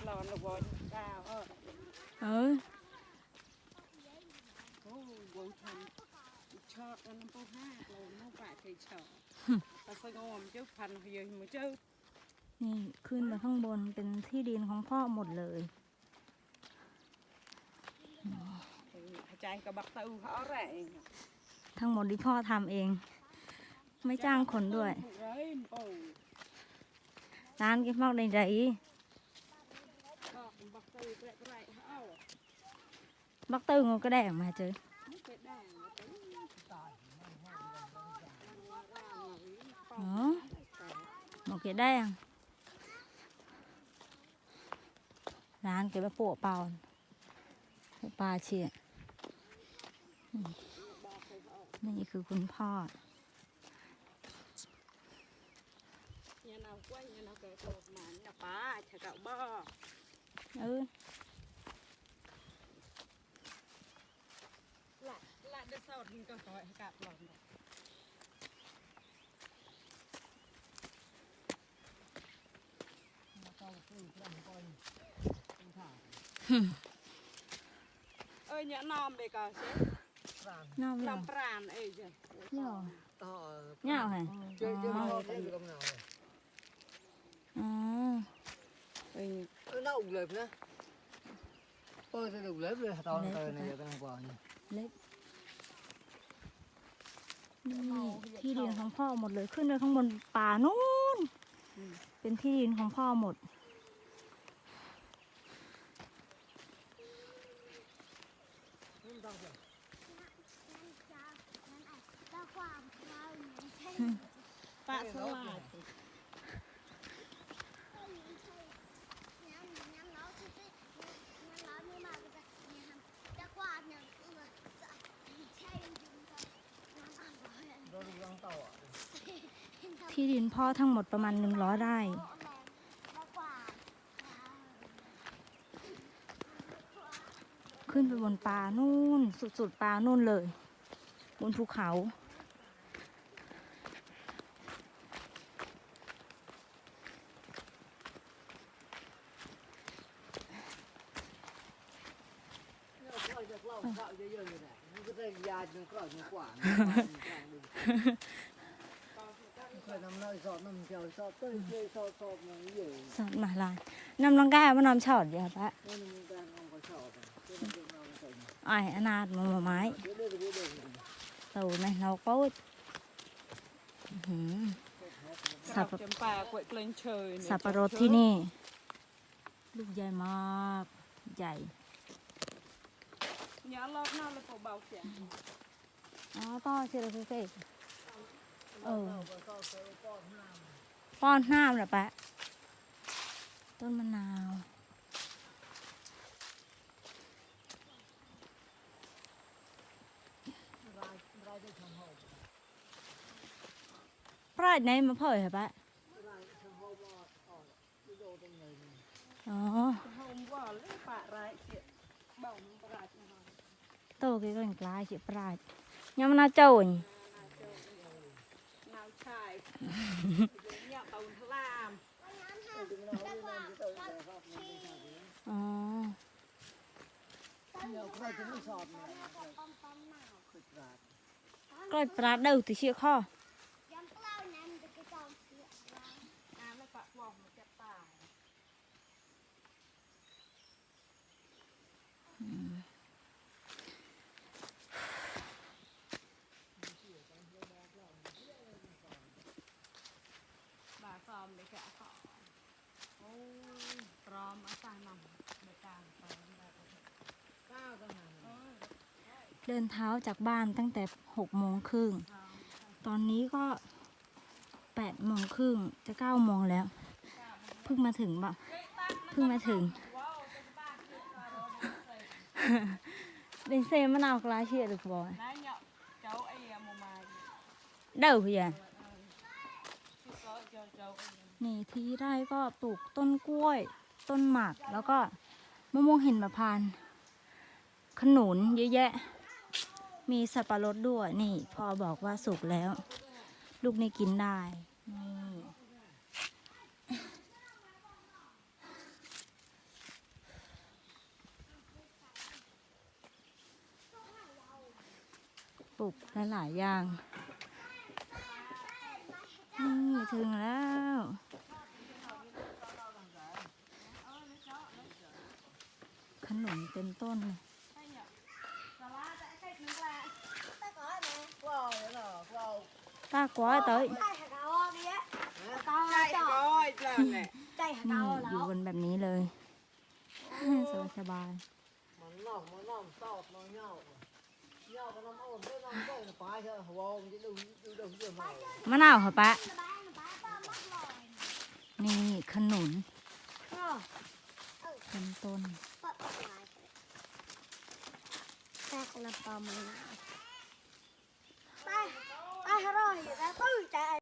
ปลอนลูกบอลดาวเออเออโอ้วงทันชอบกันน้ำปูห้าเลยน้องป่าเคยชอบแต่สงอมเจ้าพันเยอะมือเจ้านี่ขึ้นไปข้างบนเป็นที่ดินของพ่อหมดเลยอาจารย์กับบักตูเขาอะไรทั้งหมดที่พ่อทำเอง ไม่จ้างคนด้วยร้านกินมากในใจ บักตึงก็ได้มาเจอไม่เป็นได้อ๋อหมดเก็บได้ยังร้านเก็บไปปลูเปล่าปลูกปลาเชียนี่คือคุณพ่อเนี่ยเรากล้วยเนี่ยเราเกิดโตมาเนี่ยป้าจะก่าบ่ เออละละได้สอดกินก็ต่อยกับหลอนเอ้ยเนี่ยนอมไปก่อนสิน้ำเหรอลำปราณเอ้ยจ้ะเหรอ Ờ, เหงาเหรอ chơi chơi Ờ. ho cái gì không nào này. อ๋อ เอ้ย Ơ, nó ủng lệp nữa. Ôi, sao ủng lệp rồi, tao Lệp tao rồi này ta. tao không bỏ nhỉ. เล็กนี่ที่ดินของพ่อหมดเลยขึ้นไปข้างบนป่านู้นเป็นที่ดินของพ่อหมดปลาสลัด ที่ดินพ่อทั้งหมดประมาณหนึ่งร้อยไร่ ขึ้นไปบนป่านู่น สุดๆป่านู่นเลย บนภูเขา Nó coi được lâu, cạo cho dơ như này. Nó cứ thấy da nó cạo như quả. Phải nằm nơi sọt, nằm chèo sọt, tới chơi sọt, sọt mà cái gì. สอนมาลายนำลังกายมานำชอดเดียวปะ Nó nằm đang không có sọt à. Chứ nó chưa nào nó sọt nhỉ. ไอ้ายอนาถมาไม้ Biết đây là biết đây. ตูไหมเราก็อื้อหือสับจำปากล้วยเกลงเชยสับปะรดที่นี่ ลูกใหญ่มากใหญ่เนี่ยรอบหน้าเราเบาเสียงอ๋อต้อเชลเฟกเออป้อนน้ำเหรอปะต้นมะนาวปลาดไหนมาเผยเหรอปะอ๋อโฮมว่าเรื่องปลาไรเสียเบามันปลาจังหวะโตกี่กันกลายเฉียปลาดยังมันน่าเจ้า Khuyết rạt. กล้อยปลาดเด้อติเชี่ยข้อ น้ำแล้วปลาปลอมมันจะตาย บาซอมเลยแกะขอโอ้ยพร้อมอาสาหนำในการพร้อมแบบ Cao cái hàng này. เดินเท้าจากบ้านตั้งแต่หกโมงครึ่ง ตอนนี้ก็แปดโมงครึ่งจะเก้าโมงแล้ว เพิ่งมาถึงแบ่ะเพิ่งมาถึงเดนเซมะนาวกลาเชียหรือบอยเนี่ยเจ้าเด้อพี่ยันนี่ที่ไร่ก็ปลูกต้นกล้วย ต้นหมากแล้วก็มะม่วงหินมะพานขนุนเยอะแยะ มีสับปะรดด้วยนี่พอบอกว่าสุกแล้ว ลูกนี่กินได้นี่ปลูกหลายอย่างนี่ถึงแล้วขนมเต็มต้นเลย ป้ากว้อยเต้ยใช่ก้อยเลยแหละนี่อยู่บนแบบนี้เลยสบายสบาย Mà nó mà nó tọt nó nhau. Nhau cái nó ổn thế nó cái nó phá cho wow, chứ đừng đừng đừng đừng mà. ๆมะนาวเหรอปะนี่ขนุนเต็มต้น Chắc อร่อยแล้วก็ใจ